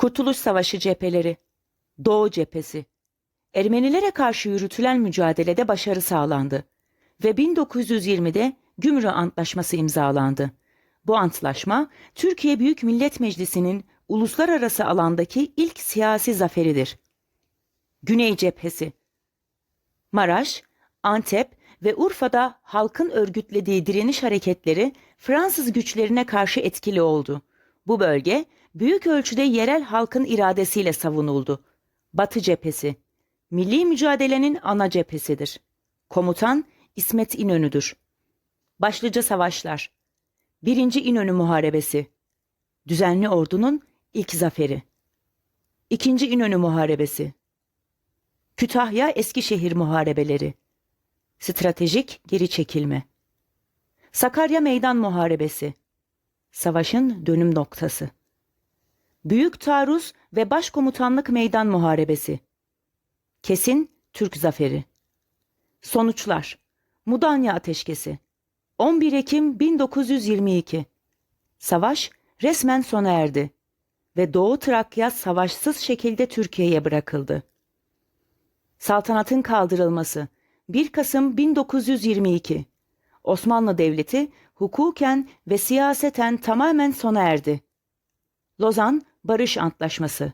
Kurtuluş Savaşı cepheleri, Doğu cephesi. Ermenilere karşı yürütülen mücadelede başarı sağlandı ve 1920'de Gümrü Antlaşması imzalandı. Bu antlaşma Türkiye Büyük Millet Meclisi'nin uluslararası alandaki ilk siyasi zaferidir. Güney cephesi. Maraş, Antep ve Urfa'da halkın örgütlediği direniş hareketleri Fransız güçlerine karşı etkili oldu. Bu bölge büyük ölçüde yerel halkın iradesiyle savunuldu. Batı cephesi. Milli mücadelenin ana cephesidir. Komutan İsmet İnönü'dür. Başlıca savaşlar. 1. İnönü Muharebesi. Düzenli ordunun ilk zaferi. 2. İnönü Muharebesi. Kütahya Eskişehir Muharebeleri. Stratejik geri çekilme. Sakarya Meydan Muharebesi. Savaşın dönüm noktası. Büyük Taarruz ve Başkomutanlık Meydan Muharebesi. Kesin Türk Zaferi. Sonuçlar. Mudanya Ateşkesi. 11 Ekim 1922. Savaş resmen sona erdi ve Doğu Trakya savaşsız şekilde Türkiye'ye bırakıldı. Saltanatın kaldırılması 1 Kasım 1922. Osmanlı Devleti hukuken ve siyaseten tamamen sona erdi. Lozan Barış Antlaşması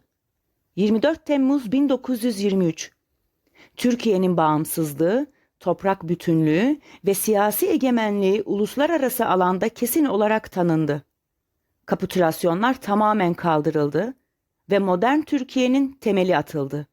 24 Temmuz 1923 Türkiye'nin bağımsızlığı, toprak bütünlüğü ve siyasi egemenliği uluslararası alanda kesin olarak tanındı. Kapitülasyonlar tamamen kaldırıldı ve modern Türkiye'nin temeli atıldı.